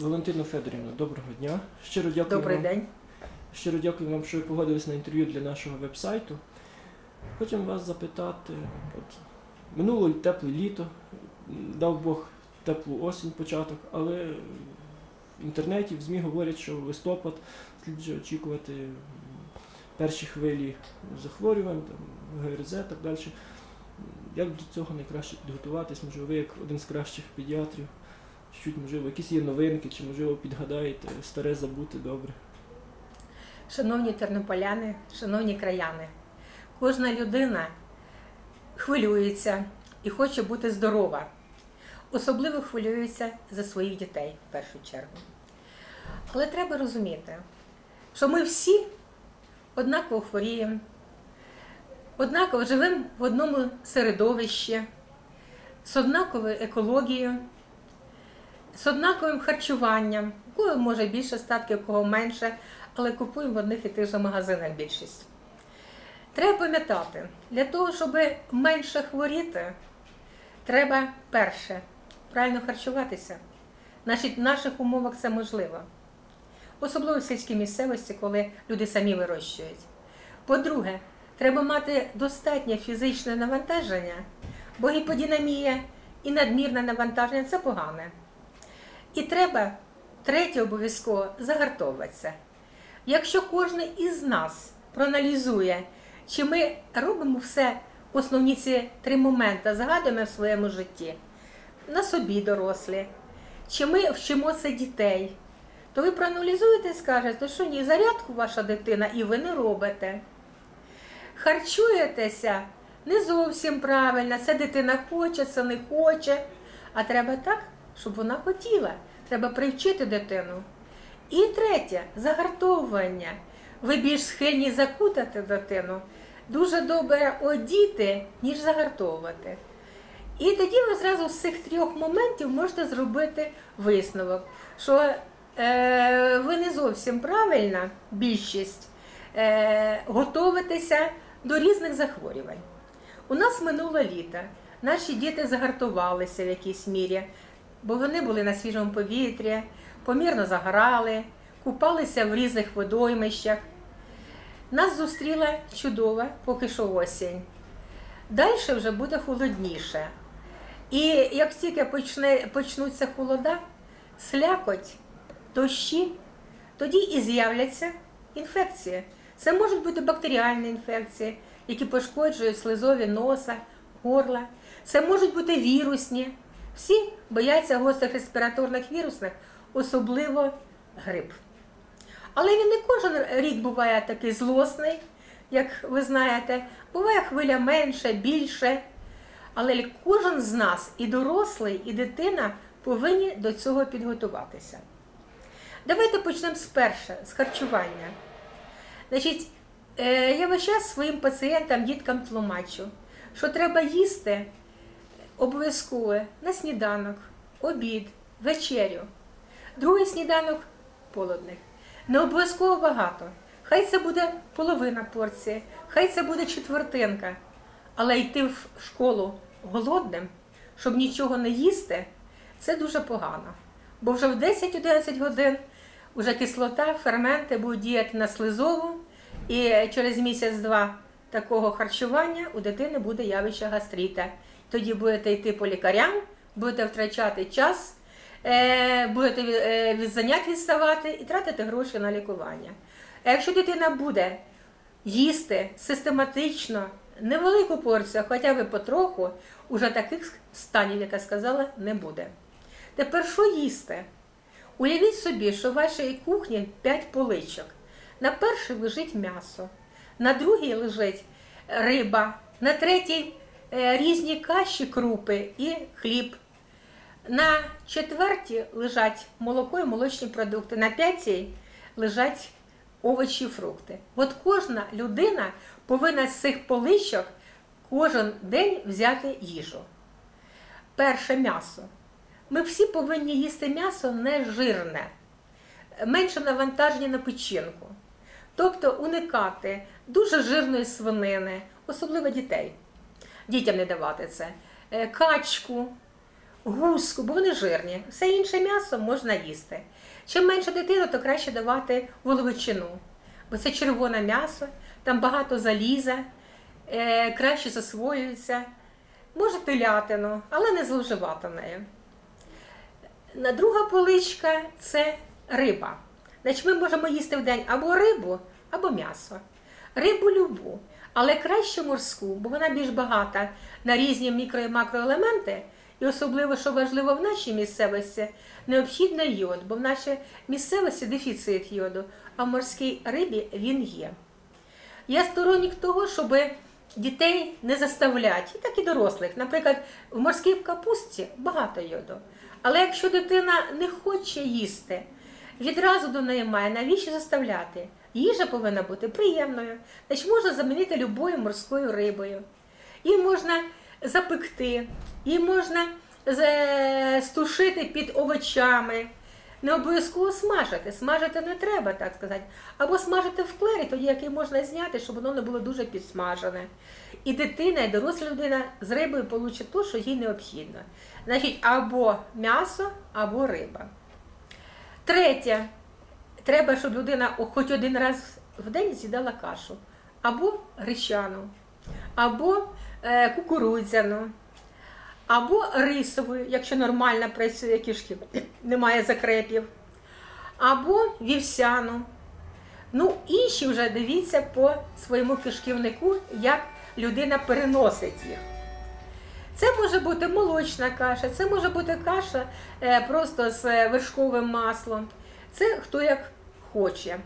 Валентина Федорівна, доброго дня. Щиро дякую Добрий вам. день. Щиро дякую вам, що ви погодились на інтерв'ю для нашого веб-сайту. Хочемо вас запитати, от, минуло тепле літо, дав Бог теплу осінь початок, але в інтернеті, в ЗМІ говорять, що в листопад слід вже очікувати перші хвилі захворювань, там, ГРЗ і так далі. Як до цього найкраще підготуватись? Можливо, ви як один з кращих педіатрів, чуть, можливо, якісь є новинки, чи можливо підгадаєте старе забути добре. Шановні тернополяни, шановні краяни, кожна людина хвилюється і хоче бути здорова. Особливо хвилюється за своїх дітей в першу чергу. Але треба розуміти, що ми всі однаково хворіємо, однаково живемо в одному середовищі, з однаковою екологією, з однаковим харчуванням, у кого може більше статки, у кого менше, але купуємо в одних і тих же магазинах більшість. Треба пам'ятати, для того, щоб менше хворіти, треба перше правильно харчуватися. Значить, в наших умовах це можливо. Особливо в сільській місцевості, коли люди самі вирощують. По-друге, треба мати достатнє фізичне навантаження, бо гіподінамія і надмірне навантаження це погане. І треба, третє, обов'язково загартовуватися. Якщо кожен із нас проаналізує, чи ми робимо все, основні ці три моменти згадуємо в своєму житті, на собі дорослі, чи ми вчимо це дітей, то ви проаналізуєте і скажете, що ні, зарядку ваша дитина і ви не робите. Харчуєтеся не зовсім правильно, це дитина хоче, це не хоче. А треба так, щоб вона хотіла. Треба привчити дитину. І третє загартовування. Ви більш схильні закутати дитину. Дуже добре одіти, ніж загартовувати. І тоді ви зразу з цих трьох моментів можете зробити висновок, що е, ви не зовсім правильна більшість е, готовитеся до різних захворювань. У нас минуло літо. Наші діти загартувалися в якійсь мірі, бо вони були на свіжому повітрі, помірно загорали, купалися в різних водоймищах. Нас зустріла чудова поки що осінь. Далі вже буде холодніше. І як тільки почне, почнуться холода, слякоть, дощі, тоді і з'являться інфекції. Це можуть бути бактеріальні інфекції, які пошкоджують слизові носа, горла. Це можуть бути вірусні. Всі бояться гострих респіраторних вірусних, особливо грип. Але він не кожен рік буває такий злосний, як ви знаєте. Буває хвиля менше, більше. Але кожен з нас, і дорослий, і дитина, повинні до цього підготуватися. Давайте почнемо з перше, з харчування. Значить, е, я весь час своїм пацієнтам, діткам тлумачу, що треба їсти обов'язково на сніданок, обід, вечерю. Другий сніданок полудник. Не обов'язково багато. Хай це буде половина порції, хай це буде четвертинка. Але йти в школу голодним, щоб нічого не їсти, це дуже погано. Бо вже в 10-11 годин вже кислота, ферменти будуть діяти на слизову, і через місяць-два такого харчування у дитини буде явище гастрита. Тоді будете йти по лікарям, будете втрачати час, е, будете від- е, занять відставати і тратити гроші на лікування. А якщо дитина буде їсти систематично, невелику порцію, хоча б потроху, уже таких станів, як я сказала, не буде. Тепер що їсти? Уявіть собі, що в вашій кухні 5 поличок. На першій лежить м'ясо, на другій лежить риба, на третій різні каші, крупи і хліб. На четвертій лежать молоко і молочні продукти, на п'ятій лежать овочі і фрукти. От кожна людина повинна з цих поличок кожен день взяти їжу. Перше м'ясо. Ми всі повинні їсти м'ясо не жирне, менше навантаження на печінку. Тобто уникати дуже жирної свинини, особливо дітей. Дітям не давати це. Е, Качку, гуску, бо вони жирні. Все інше м'ясо можна їсти. Чим менше дитина, то краще давати воловичину, бо це червоне м'ясо, там багато заліза, е, краще засвоюється. Може телятину, але не зловживати нею. На друга поличка це риба. Значить, ми можемо їсти в день або рибу, або м'ясо. Рибу любу, але краще морську, бо вона більш багата на різні мікро і макроелементи. І особливо, що важливо в нашій місцевості, необхідно йод, бо в нашій місцевості дефіцит йоду, а в морській рибі він є. Я сторонник того, щоб дітей не заставляти, так і дорослих. Наприклад, в морській капусті багато йоду. Але якщо дитина не хоче їсти, відразу до неї має, навіщо заставляти? Їжа повинна бути приємною. Значить, можна замінити любою морською рибою. Її можна запекти, її можна з- стушити під овочами. Не обов'язково смажити. Смажити не треба, так сказати. Або смажити в клері, тоді який можна зняти, щоб воно не було дуже підсмажене. І дитина, і доросла людина з рибою получить те, що їй необхідно. Значить, або м'ясо, або риба. Третє. Треба, щоб людина хоч один раз в день з'їдала кашу. Або гречану, або е, кукурудзяну, або рисову, якщо нормально працює кишки, немає закрепів, або вівсяну. Ну, інші вже дивіться по своєму кишківнику, як людина переносить їх. Це може бути молочна каша, це може бути каша е, просто з вершковим маслом. Це хто як хоче.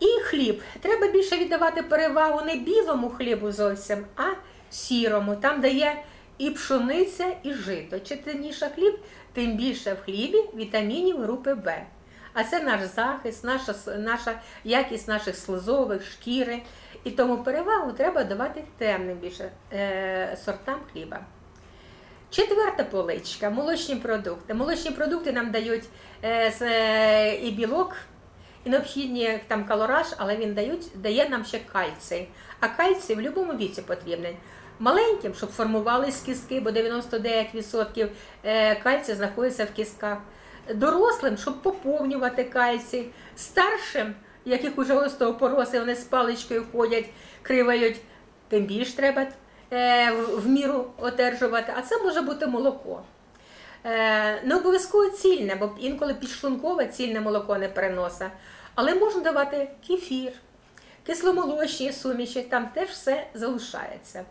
І хліб. Треба більше віддавати перевагу не білому хлібу зовсім, а сірому. Там де є і пшениця, і жито. Чим темніше хліб, тим більше в хлібі вітамінів групи Б. А це наш захист, наша, наша якість наших слизових, шкіри. І тому перевагу треба давати темним більше е, сортам хліба. Четверта поличка молочні продукти. Молочні продукти нам дають е, е, і білок, і необхідні там калораж, але він дають, дає нам ще кальцій. А кальцій в будь-якому віці потрібний. Маленьким, щоб формувались кістки, бо 99% е, кальцію знаходиться в кістках. Дорослим, щоб поповнювати кальцій. Старшим, яких уже остеопорози, вони з паличкою ходять, кривають, тим більш треба в в міру одержувати. А це може бути молоко. Е, Не обов'язково цільне, бо інколи підшлункове цільне молоко не переносить. Але можна давати кефір, кисломолочні суміші, там теж все залишається.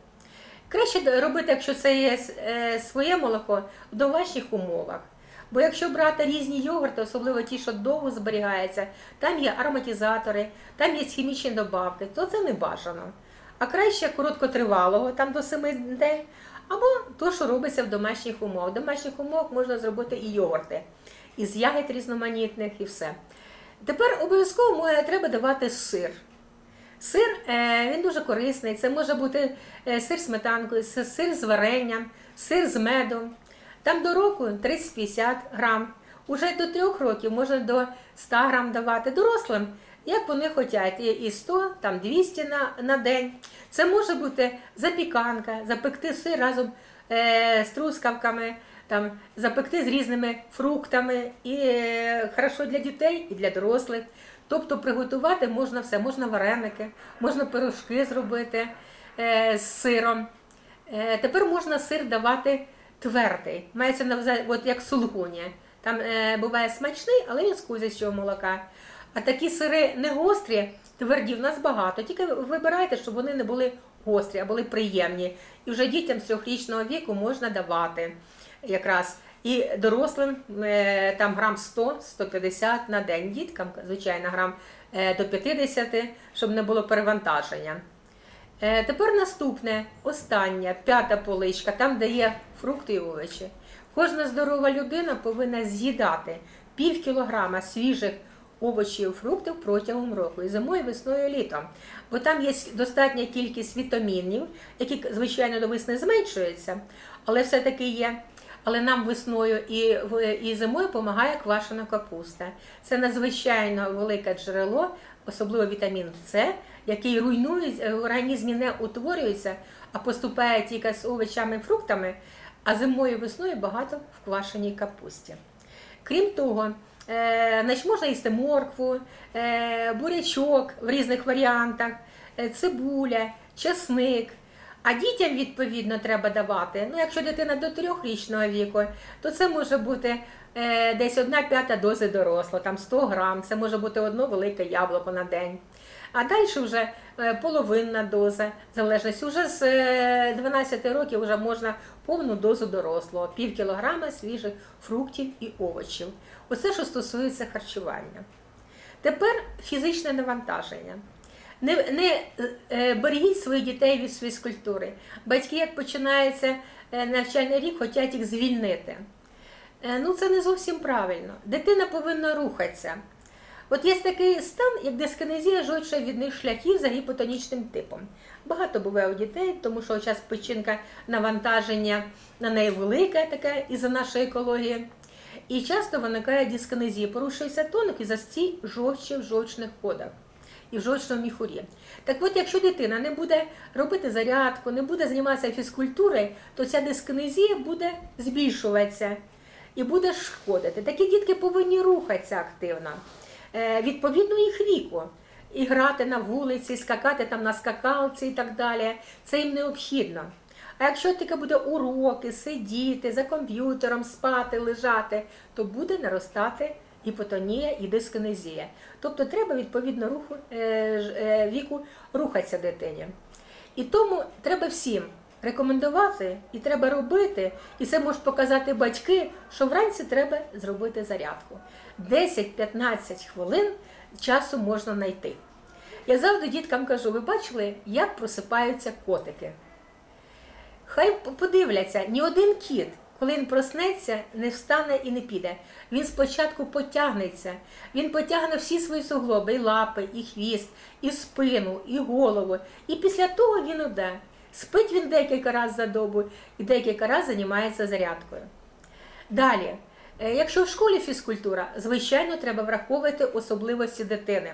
Краще робити, якщо це є е, своє молоко, в домашніх умовах. Бо якщо брати різні йогурти, особливо ті, що довго зберігаються, там є ароматизатори, там є хімічні добавки, то це не бажано. А краще короткотривалого, там до 7 день, або то, що робиться в домашніх умовах. В домашніх умовах можна зробити і йогурти, із ягід різноманітних і все. Тепер обов'язково треба давати сир. Сир е, він дуже корисний. Це може бути е, сир з сметанкою, сир з варенням, сир з медом. Там до року 30-50 грам. Уже до трьох років можна до 100 грам давати дорослим, як вони хочуть, і- і 100, там 200 на, на день. Це може бути запіканка, запекти сир разом е, з трускавками, там, запекти з різними фруктами. І е, хорошо для дітей і для дорослих. Тобто приготувати можна все, можна вареники, можна пирожки зробити е, з сиром. Е, тепер можна сир давати твердий. Мається на от як сулгуні. Там е, буває смачний, але він з козячого молока. А такі сири не гострі, тверді в нас багато. Тільки вибирайте, щоб вони не були гострі, а були приємні. І вже дітям з трьохрічного віку можна давати якраз. І дорослим е, там грам 100-150 на день, діткам, звичайно, грам е, до 50, щоб не було перевантаження. Е, Тепер наступне, остання, п'ята поличка, там де є фрукти і овочі. Кожна здорова людина повинна з'їдати пів кілограма свіжих овочів, фруктів протягом року, і зимою, і весною, і літом. Бо там є достатня кількість вітамінів, які, звичайно, до весни зменшуються, але все-таки є. Але нам весною і, і зимою допомагає квашена капуста. Це надзвичайно велике джерело, особливо вітамін С, який руйнує, в організмі не утворюється, а поступає тільки з овочами і фруктами, а зимою і весною багато в квашеній капусті. Крім того, е, значить, можна їсти моркву, е, бурячок в різних варіантах, е, цибуля, чесник. А дітям, відповідно, треба давати. Ну, якщо дитина до трьохрічного віку, то це може бути е, десь одна п'ята дози дорослого, там 100 грам, це може бути одно велике яблуко на день. А далі вже е, половинна доза, залежності. Уже з е, 12 років вже можна повну дозу дорослого, пів кілограма свіжих фруктів і овочів. Оце, що стосується харчування. Тепер фізичне навантаження. Не, не е, берегіть своїх дітей від фізкультури. Батьки, як починається е, навчальний рік, хочуть їх звільнити. Е, ну, це не зовсім правильно. Дитина повинна рухатися. От є такий стан, як дискінезія жовчовідних шляхів за гіпотонічним типом. Багато буває у дітей, тому що час печінка навантаження на неї велике таке із-за нашої екології. І часто виникає дискінезія, порушується тоник і застій жовчі в жовчних ходах і в жовчному міхурі. Так от, якщо дитина не буде робити зарядку, не буде займатися фізкультурою, то ця дискінезія буде збільшуватися і буде шкодити. Такі дітки повинні рухатися активно, е, відповідно їх віку. І грати на вулиці, скакати там на скакалці і так далі. Це їм необхідно. А якщо тільки буде уроки, сидіти за комп'ютером, спати, лежати, то буде наростати гіпотонія і дискінезія. Тобто треба відповідно руху, е, е, віку рухатися дитині. І тому треба всім рекомендувати і треба робити, і це можуть показати батьки, що вранці треба зробити зарядку. 10-15 хвилин часу можна знайти. Я завжди діткам кажу: ви бачили, як просипаються котики? Хай подивляться, ні один кіт, коли він проснеться, не встане і не піде. Він спочатку потягнеться, він потягне всі свої суглоби, і лапи, і хвіст, і спину, і голову. І після того він іде. Спить він декілька разів за добу і декілька разів займається зарядкою. Далі, е, якщо в школі фізкультура, звичайно, треба враховувати особливості дитини.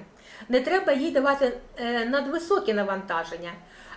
Не треба їй давати е, надвисокі навантаження.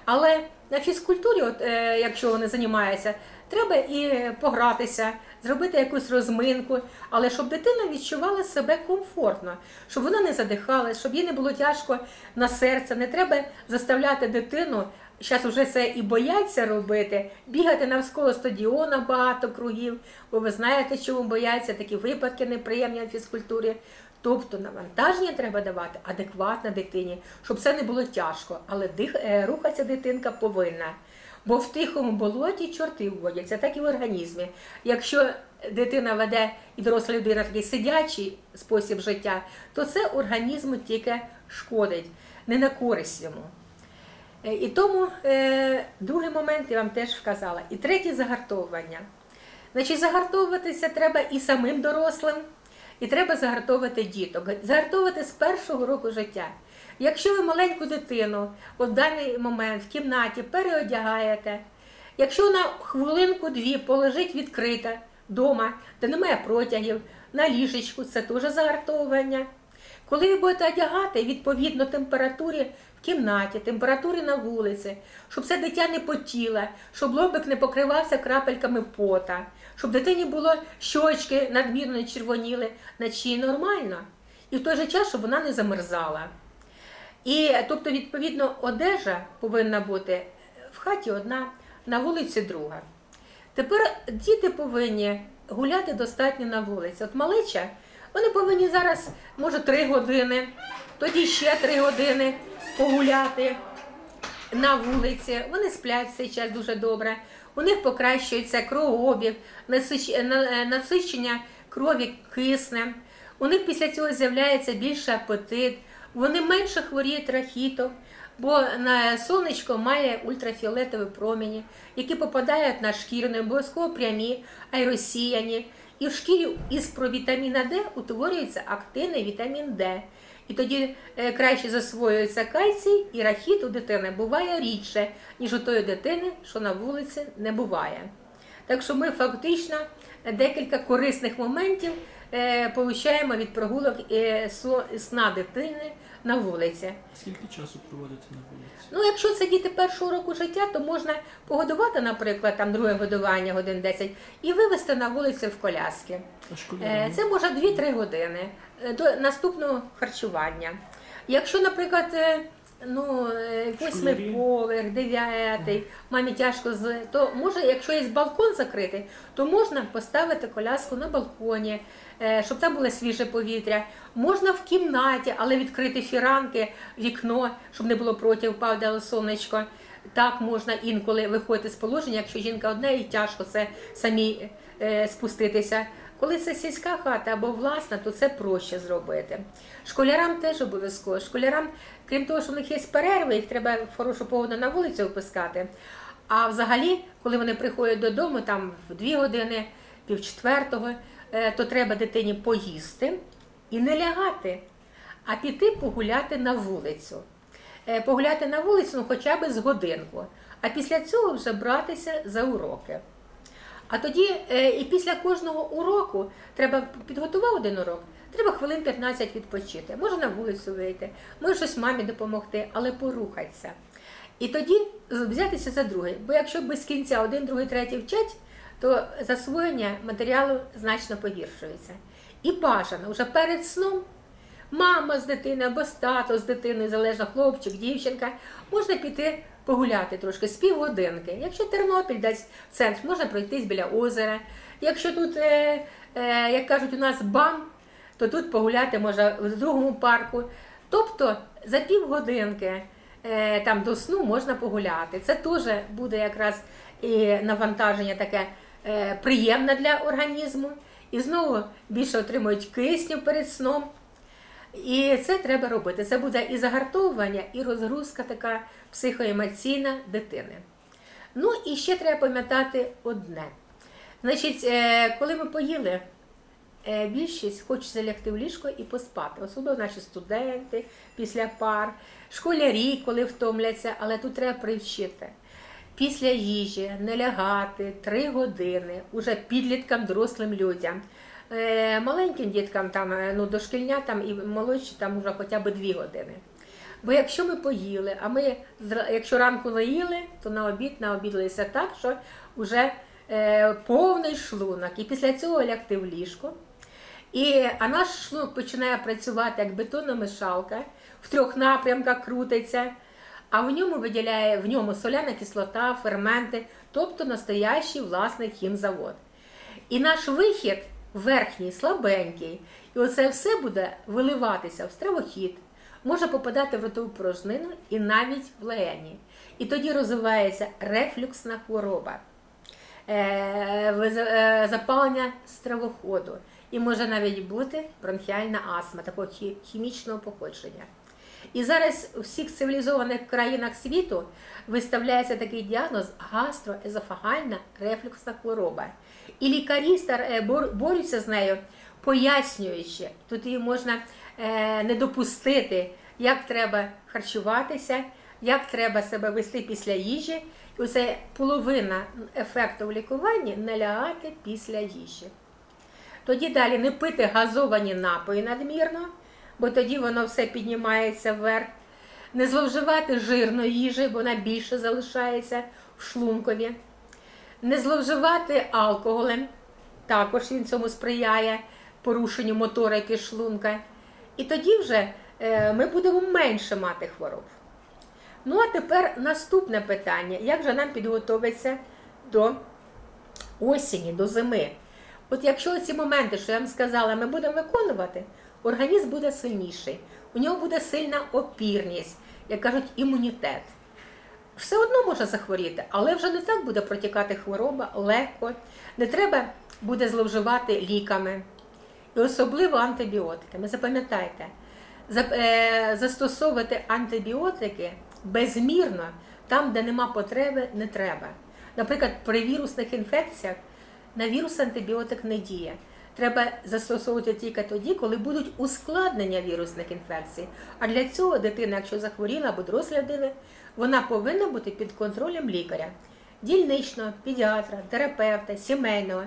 Але на фізкультурі, от, е, якщо вони займаються, треба і погратися, зробити якусь розминку, але щоб дитина відчувала себе комфортно, щоб вона не задихалась, щоб їй не було тяжко на серце. Не треба заставляти дитину. Зараз вже це і бояться робити, бігати навколо стадіона багато кругів, бо ви знаєте, чому бояться такі випадки неприємні на фізкультурі. Тобто навантаження треба давати адекватно дитині, щоб це не було тяжко, але дих, е, рухатися дитинка повинна. Бо в тихому болоті чорти вводяться, так і в організмі. Якщо дитина веде і доросла людина такий сидячий спосіб життя, то це організму тільки шкодить, не на користь йому. Е, І тому е, другий момент я вам теж вказала. І третє загартовування. Значить, загартовуватися треба і самим дорослим, і треба загартовувати діток. Загартовувати з першого року життя. Якщо ви маленьку дитину в даний момент в кімнаті переодягаєте, якщо вона хвилинку-дві полежить відкрита вдома, де немає протягів, на ліжечку, це теж загартовування. Коли ви будете одягати відповідно температурі в кімнаті, температурі на вулиці, щоб це дитя не потіло, щоб лобик не покривався крапельками пота, щоб дитині було щочки надмірно не червоніли, наче нормально. І в той же час, щоб вона не замерзала. І тобто, відповідно, одежа повинна бути в хаті одна, на вулиці друга. Тепер діти повинні гуляти достатньо на вулиці. От малеча, вони повинні зараз, може, три години, тоді ще три години погуляти на вулиці. Вони сплять в цей час дуже добре. У них покращується кровообіг, насичення крові киснем. У них після цього з'являється більший апетит, вони менше хворіють рахітом, бо на сонечко має ультрафіолетові промені, які попадають на шкіру, не обов'язково прямі, а й розсіяні. І в шкірі із провітаміна Д утворюється активний вітамін Д. І тоді е, краще засвоюється кальцій, і рахіт у дитини буває рідше, ніж у тої дитини, що на вулиці не буває. Так що ми фактично декілька корисних моментів е, получаємо від прогулок е, сна дитини на вулиці. Скільки часу проводити на вулиці? Ну, якщо це діти першого року життя, то можна погодувати, наприклад, там друге годування годин 10 і вивезти на вулицю в коляски. Е. Це може 2-3 години е, до наступного харчування. Якщо, наприклад, е, ну, е, восьмий Школярі. поверх, дев'ятий, мамі тяжко з то може, якщо є балкон закритий, то можна поставити коляску на балконі, е, щоб там було свіже повітря. Можна в кімнаті, але відкрити фіранки, вікно, щоб не було проти, впадало сонечко. Так можна інколи виходити з положення, якщо жінка одна і тяжко це самі е, спуститися. Коли це сільська хата або власна, то це проще зробити. Школярам теж обов'язково. Школярам, крім того, що в них є перерви, їх треба хорошу погоду на вулицю випускати. А взагалі, коли вони приходять додому, там в дві години, пів четвертого, е, то треба дитині поїсти і не лягати, а піти погуляти на вулицю. Е, Погуляти на вулицю ну, хоча б з годинку, а після цього вже братися за уроки. А тоді е, і після кожного уроку треба підготував один урок, треба хвилин 15 відпочити. Може на вулицю вийти, може щось мамі допомогти, але порухатися. І тоді взятися за другий. Бо якщо без кінця один, другий, третій вчать, то засвоєння матеріалу значно погіршується. І бажано вже перед сном мама з дитиною або тато з дитиною, залежно хлопчик, дівчинка, можна піти погуляти трошки з півгодинки. Якщо Тернопіль десь центр, можна пройтись біля озера. Якщо тут, е, е, як кажуть, у нас бам, то тут погуляти можна в другому парку. Тобто за півгодинки е, там до сну можна погуляти. Це теж буде якраз і навантаження таке е, приємне для організму. І знову більше отримують кисню перед сном. І це треба робити. Це буде і загартовування, і розгрузка така психоемоційна дитини. Ну і ще треба пам'ятати одне. Значить, е, коли ми поїли, більшість хочеться лягти в ліжко і поспати. Особливо наші студенти після пар, школярі, коли втомляться, але тут треба привчити. Після їжі не лягати 3 години уже підліткам, дорослим людям. Е, Маленьким діткам, там, е, ну, дошкільнятам і молодші там вже хоча б 2 години. Бо якщо ми поїли, а ми якщо ранку наїли, то на обід наобідалися так, що вже е, повний шлунок. І після цього лягти в ліжко. І, а наш шлунок починає працювати як бетонна мешалка, в трьох напрямках крутиться, а в ньому виділяє в ньому соляна кислота, ферменти, тобто настоящий власний хімзавод. І наш вихід верхній, слабенький, і оце все буде виливатися в стравохід, може попадати в ротову порожнину і навіть в легені. І тоді розвивається рефлюксна хвороба, е, е, запалення стравоходу. І може навіть бути бронхіальна астма, такого хімічного походження. І зараз у всіх цивілізованих країнах світу виставляється такий діагноз гастроезофагальна рефлюксна хвороба. І лікарі е, бор- борються з нею, пояснюючи, тут її можна е, не допустити, як треба харчуватися, як треба себе вести після їжі. І оце половина ефекту в лікуванні не після їжі. Тоді далі не пити газовані напої надмірно, бо тоді воно все піднімається вверх. Не зловживати жирної їжі, бо вона більше залишається в шлункові. Не зловживати алкоголем, також він цьому сприяє порушенню моторики шлунка. І тоді вже е, ми будемо менше мати хвороб. Ну а тепер наступне питання: як же нам підготуватися до осені, до зими? От якщо ці моменти, що я вам сказала, ми будемо виконувати, організм буде сильніший, у нього буде сильна опірність, як кажуть, імунітет. Все одно може захворіти, але вже не так буде протікати хвороба легко, не треба буде зловживати ліками, і особливо антибіотиками. Запам'ятайте, е, застосовувати антибіотики безмірно там, де нема потреби, не треба. Наприклад, при вірусних інфекціях на вірус антибіотик не діє. Треба застосовувати тільки тоді, коли будуть ускладнення вірусних інфекцій. А для цього дитина, якщо захворіла або доросла людина, вона повинна бути під контролем лікаря. дільничного, педіатра, терапевта, сімейного.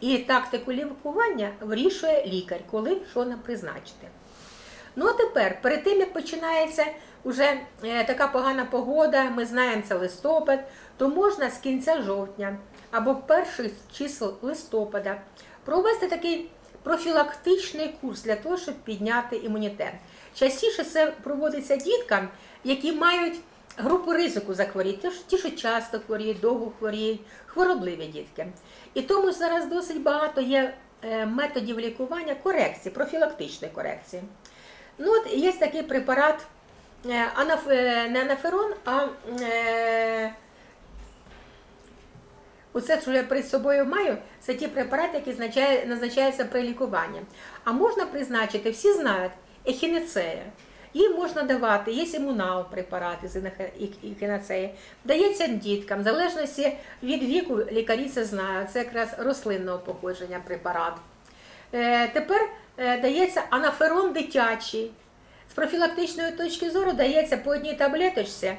І тактику лікування вирішує лікар, коли що нам призначити. Ну а тепер, перед тим як починається вже е, така погана погода, ми знаємо це листопад, то можна з кінця жовтня або перших чисел листопада провести такий профілактичний курс для того, щоб підняти імунітет. Частіше це проводиться діткам, які мають групу ризику захворіти, ті, що часто хворіють, довго хворіють, хворобливі дітки. І тому зараз досить багато є е, методів лікування корекції, профілактичної корекції. Ну, от є такий препарат е, анаф... е, не анаферон, а е... оце, що я перед собою маю, це ті препарати, які назначаються при лікуванні. А можна призначити, всі знають, ехінецея. Її можна давати, є імунал препарати з ехінецеї. Дається діткам, в залежності від віку, лікарі це знають, це якраз рослинного походження препарат. Е, Тепер е, дається анаферон дитячий. З профілактичної точки зору дається по одній таблеточці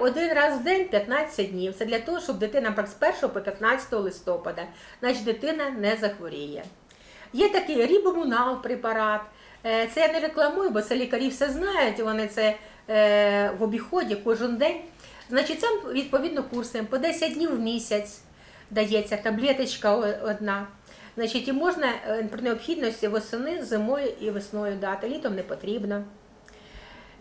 один раз в день 15 днів. Це для того, щоб дитина з 1 по 15 листопада, значить дитина не захворіє. Є такий рібомунал препарат. Е, Це я не рекламую, бо це лікарі все знають, вони це е, в обіході кожен день. Значить, там відповідно курсом по 10 днів в місяць дається таблеточка одна. Значить, і можна е, при необхідності восени, зимою і весною дати, літом не потрібно.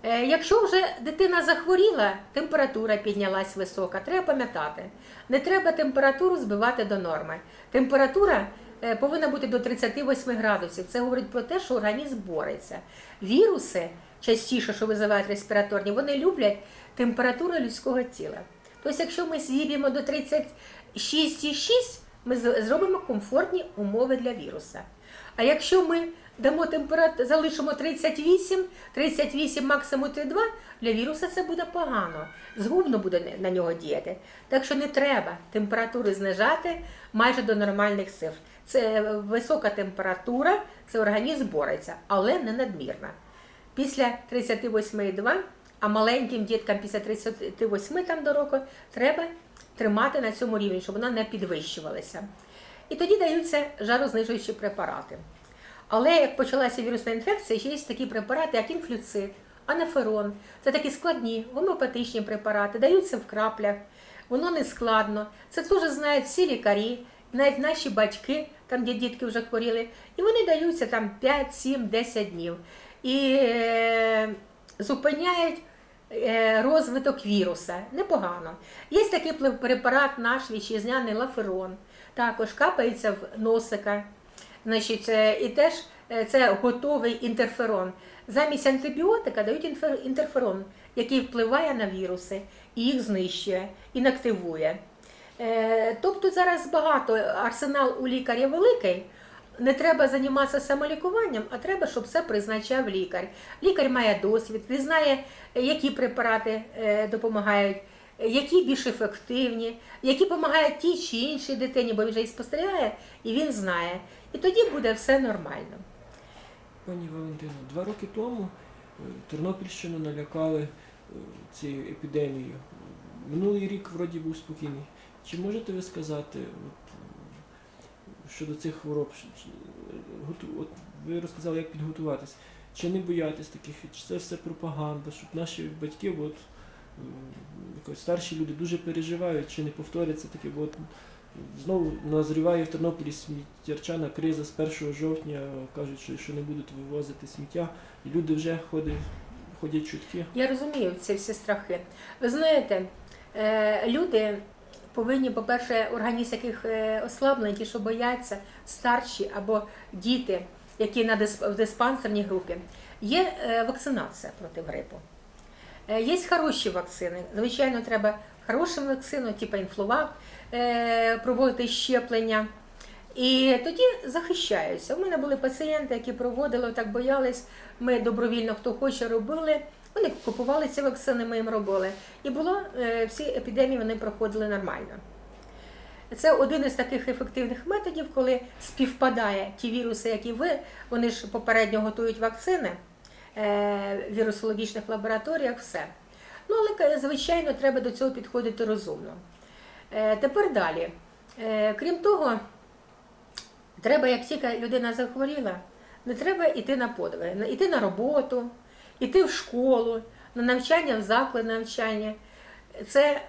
Е, Якщо вже дитина захворіла, температура піднялась висока, треба пам'ятати, не треба температуру збивати до норми. Температура е, повинна бути до 38 градусів. Це говорить про те, що організм бореться. Віруси, частіше, що визивають респіраторні, вони люблять температуру людського тіла. Тобто, якщо ми з'їдемо до 36,6, ми зробимо комфортні умови для віруса. А якщо ми дамо температуру, залишимо 38, 38, максимум 32, для віруса це буде погано. Згубно буде на- нього діяти. Так що не треба температури знижати майже до нормальних цифр. Це висока температура, це організм бореться, але не надмірна. Після 38,2, а маленьким діткам після 38 там до року треба тримати на цьому рівні, щоб вона не підвищувалася. І тоді даються жарознижуючі препарати. Але як почалася вірусна інфекція, ще є такі препарати, як інфлюцид, анаферон. Це такі складні гомеопатичні препарати, даються в краплях. Воно не складно. Це теж знають всі лікарі, навіть наші батьки, там де дітки вже хворіли, і вони даються там 5, 7, 10 днів. І е, зупиняють е, розвиток віруса. Непогано. Є такий препарат наш вітчизняний лаферон. Також капається в носика. Значить, е, і теж е, це готовий інтерферон. Замість антибіотика дають інтерферон, який впливає на віруси і їх знищує, інактивує. Е, Тобто зараз багато арсенал у лікаря великий. Не треба займатися самолікуванням, а треба, щоб все призначав лікар. Лікар має досвід, він знає, які препарати допомагають, які більш ефективні, які допомагають тій чи іншій дитині, бо він вже і спостерігає, і він знає. І тоді буде все нормально. Пані Валентино, два роки тому е, Тернопільщину налякали е, цією епідемією. Минулий рік вроді був спокійний. Чи можете ви сказати от, е, щодо цих хвороб? От ви розказали, як підготуватись. Чи не боятись таких? Чи це все пропаганда, щоб наші батьки, от, якось старші люди дуже переживають, чи не повториться таке, бо Знову назріває в Тернополі сміттярчана криза з 1 жовтня. Кажуть, що, що не будуть вивозити сміття, і люди вже ходять, ходять чутки. Я розумію ці всі страхи. Ви знаєте, е, люди повинні, по-перше, організм яких е, ослаблений, ті, що бояться, старші або діти, які на дисп- в диспансерній групі. Є е, вакцинація проти грипу. Е, Є хороші вакцини. Звичайно, треба хорошу вакцину, типу інфлувак, е, проводити щеплення. І тоді захищаються. У мене були пацієнти, які проводили, так боялись. Ми добровільно, хто хоче, робили. Вони купували ці вакцини, ми їм робили. І було е, всі епідемії вони проходили нормально. Це один із таких ефективних методів, коли співпадає ті віруси, які ви, вони ж попередньо готують вакцини вірусологічних лабораторіях, все. Ну, але, звичайно, треба до цього підходити розумно. Е, Тепер далі. Е, Крім того, треба, як тільки людина захворіла, не треба йти на подвиги, йти на роботу, йти в школу, на навчання в заклад навчання. Це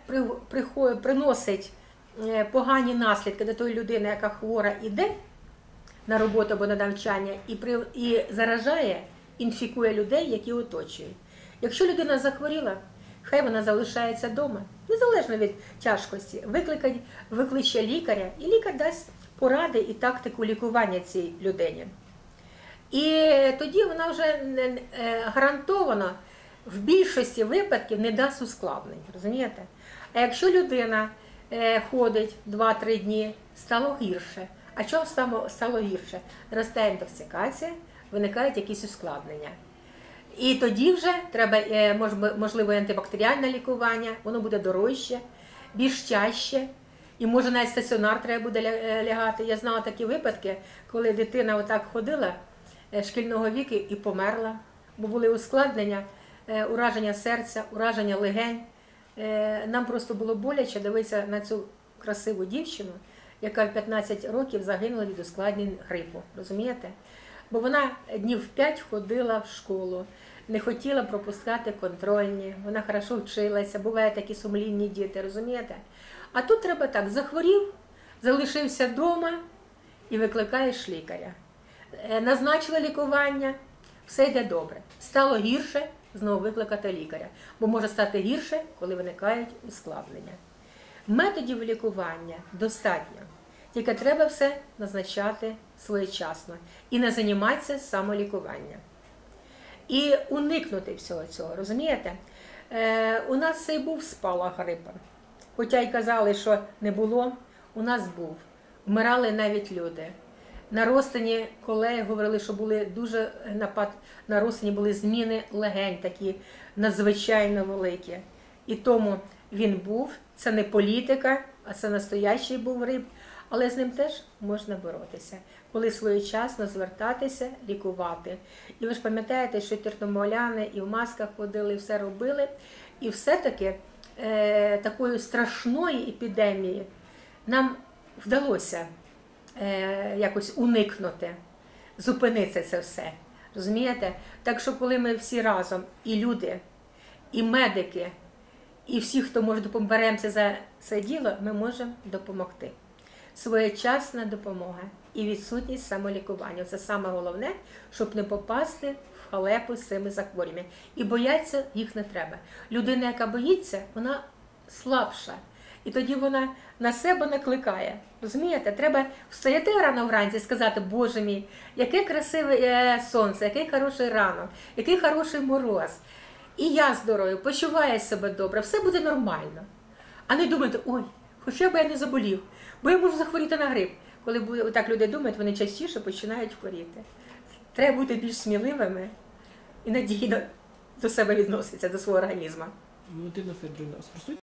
приносить е, погані наслідки до тої людини, яка хвора іде на роботу або на навчання, і заражає, інфікує людей, які оточують. Якщо людина захворіла, хай вона залишається вдома, незалежно від тяжкості, викликать, викличе лікаря, і лікар дасть поради і тактику лікування цій людині. І тоді вона вже не- е, гарантовано в більшості випадків не дасть ускладнень, розумієте? А якщо людина е, ходить 2-3 дні, стало гірше. А чого стало, стало гірше? Росте інтоксикація, виникають якісь ускладнення. І тоді вже треба, е, можливо, антибактеріальне лікування, воно буде дорожче, більш чаще. І може навіть стаціонар треба буде е, лягати. Я знала такі випадки, коли дитина отак ходила е, шкільного віку і померла, бо були ускладнення, ураження серця, ураження легень. Нам просто було боляче дивитися на цю красиву дівчину, яка в 15 років загинула від ускладнень грипу. Розумієте? Бо вона днів 5 ходила в школу, не хотіла пропускати контрольні, вона хорошо вчилася, бувають такі сумлінні діти, розумієте? А тут треба так: захворів, залишився вдома і викликаєш лікаря. Е, Назначили лікування, все йде добре. Стало гірше, знову викликати лікаря, бо може стати гірше, коли виникають ускладнення. Методів лікування достатньо. Тільки треба все назначати своєчасно і не займатися самолікуванням. І уникнути всього цього, розумієте? Е, у нас це й був спалах грипа. Хоча й казали, що не було, у нас був. Вмирали навіть люди. На розтині колеги говорили, що були дуже напад на розтині були зміни легень, такі надзвичайно великі. І тому він був. Це не політика, а це настоящий був грип. Але з ним теж можна боротися, коли своєчасно звертатися, лікувати. І ви ж пам'ятаєте, що терномоляни і в масках ходили, і все робили. І все-таки е, такої страшної епідемії нам вдалося е, якось уникнути, зупинити це все. Розумієте? Так що, коли ми всі разом, і люди, і медики, і всі, хто може допомогти, за це діло, ми можемо допомогти. Своєчасна допомога і відсутність самолікування. Це саме головне, щоб не попасти в халепу з цими захворюваннями. І бояться їх не треба. Людина, яка боїться, вона слабша. І тоді вона на себе накликає. Розумієте? Треба встояти рано вранці і сказати, Боже мій, яке красиве е, сонце, який хороший ранок, який хороший мороз. І я здоровий, почуваю себе добре, все буде нормально. А не думати, ой, хоча б я не заболів, бо я можу захворіти на грип. Коли так люди думають, вони частіше починають хворіти. Треба бути більш сміливими і надійно до себе відноситися, до свого організму. Валентина Федорівна, а спростуйте